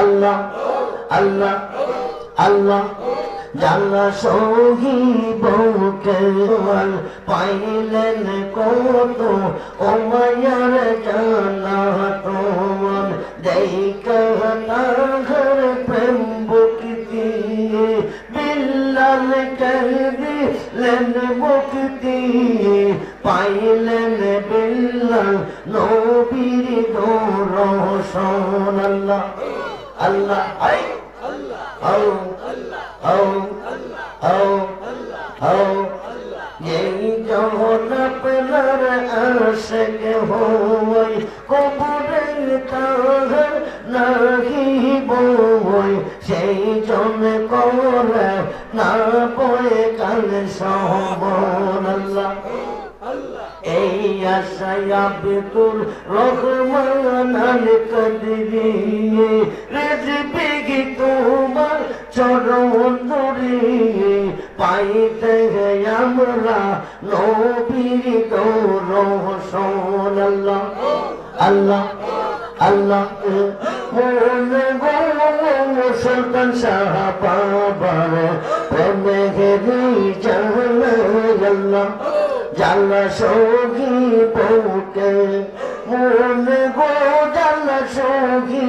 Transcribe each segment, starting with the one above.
আল্লাহ আল্লাহ আল্লাহ। জানা সহি বউকে পাইলেন কত ও মায়ার জানা তোমার দেখা ঘর প্রেম বকতি বিল্লাল কর দিলেন বকতি পাইলেন বিল্লাল নবীর দোরসন আল্লাহ। আল্লাহ আই আল্লাহ ও ও এই যখন আপনার আশক হই কবরে কাহ নাহি বই। সেই জন করে না বয়ে কাল সহবন আল্লাহ। এই আশায় আব্দুল রহমান আল কদরি পাইতে আমরা নবীর দৌরসন আল্লাহ আল্লাহ আল্লাহ, মনে গো সুলতান শাহ বাবার প্রেমে জানা আল্লাহ জানা সঙ্গী বউকে। মনে গো জানা সঙ্গী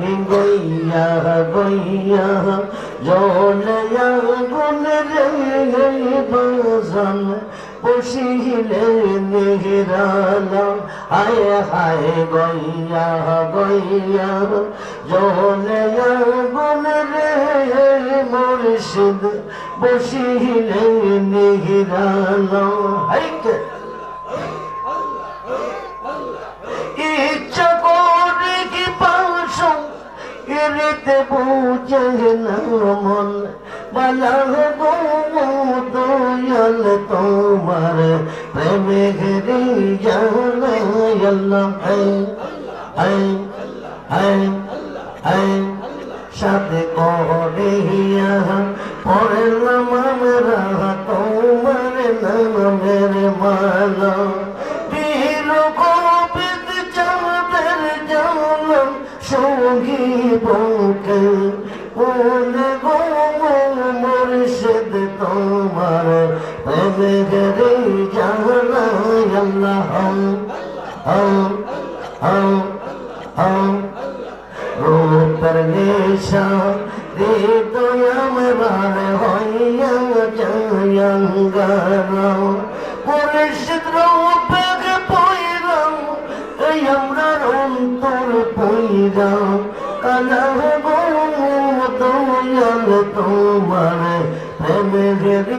গইয়া গইয়া জলয়া গুন রে বসন বসিলে নিহরালা হায় হায়, গইয়া গইয়া জলয়া গুন রে মুর্শিদ, বসিলে নিহরালা হাইকে প্রেমে ঘেরি জানা আল্লাহ হাই হাই হাই সাথে করে হিয়া পড়লাম আমরা তোমার নামের মালা বীর গোবিন্দ চাঁদের জানম সঙ্গী বউকে মনে গো মুর্শিদ তোমার হম হম হম রূপের নেশা হৃদয়ামবার হইয়া জয়ঙ্গারাম পরিষদ রূপের পৈরাম এই আমরা অন্তর পৈরাম কালা গো দয়াল তোমার প্রেমের